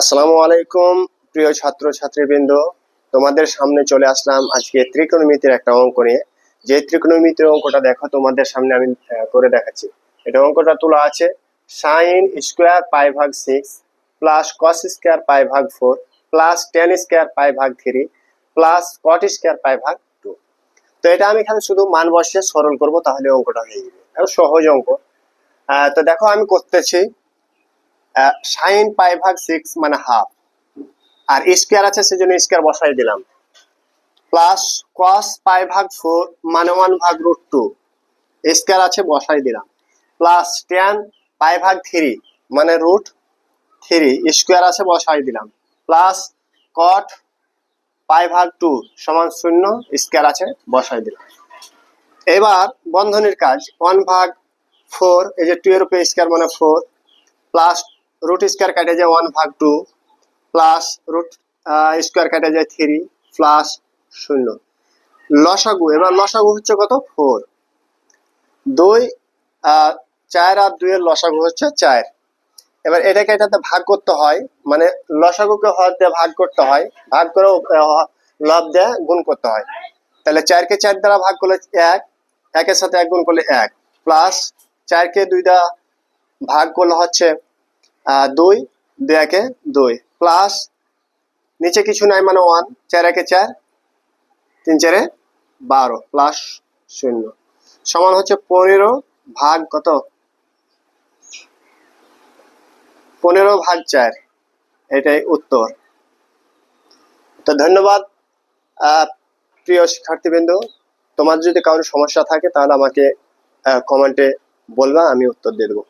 আসসালামু আলাইকুম, প্রিয় ছাত্র ছাত্রীবৃন্দ তোমাদের সামনে চলে আসলাম আজকে ত্রিকোণমিতির একটা অঙ্ক নিয়ে। যে ত্রিকোণমিতির অঙ্কটা দেখো, তোমাদের সামনে আমি করে দেখাচ্ছি। এটা অঙ্কটা তোলা আছে সাইন স্কোয়ার পাই ভাগ six plus cos square pi ভাগ four plus tan square pi ভাগ three plus cot square pi ভাগ টু তো এটা আমি এখানে শুধু মান বসিয়ে সরল করব, তাহলে অঙ্কটা হয়ে যাবে। সহজ অঙ্ক। তো দেখো আমি করতেছি। সাইন পাই ভাগ সিক্স মানে হাফ আর স্কোয়ার আছে সেজন্য স্কোয়ার বসাই দিলাম। প্লাস কস পাই ভাগ ফোর মানে ওয়ান ভাগ রুট টু স্কোয়ার আছে বসাই দিলাম। প্লাস টেন পাই ভাগ থ্রি মানে রুট থ্রি স্কোয়ার আছে বসাই দিলাম। প্লাস কট পাই ভাগ টু সমান শূন্য স্কোয়ার আছে বসাই দিলাম। এবার বন্ধনীর কাজ ওয়ান ভাগ ফোর এই যে টু এর উপরে স্কোয়ার মানে ফোর প্লাস রুট স্কোয়ার কাটে যায় ওয়ান ভাগ টু প্লাস রুট স্কোয়ার কাটে যায় থ্রি প্লাস শূন্য। লসাগু, এবার লসাগু হচ্ছে কত? ফোর দুই চার আর দুইয়ের লসাগু হচ্ছে চার। এবার এটাকে এটাতে ভাগ করতে হয় মানে লসাগুকে হর দিয়ে ভাগ করতে হয়, ভাগ করে লব দিয়ে গুণ করতে হয়। তাহলে চারকে চার দ্বারা ভাগ করলে এক, একের সাথে এক গুণ করলে এক। প্লাস চারকে দুই দ্বারা ভাগ করলে হচ্ছে দুই দুই একে দুই। প্লাস নিচে কিছু নাই মানে ওয়ান চার একে চার, তিন চারে বারো প্লাস শূন্য। সমান হচ্ছে পনেরো ভাগ কত? পনেরো ভাগ চার, এটাই উত্তর। তো ধন্যবাদ প্রিয় শিক্ষার্থীবৃন্দ। তোমার যদি কারোর সমস্যা থাকে তাহলে আমাকে কমেন্টে বলবা, আমি উত্তর দিয়ে দেবো।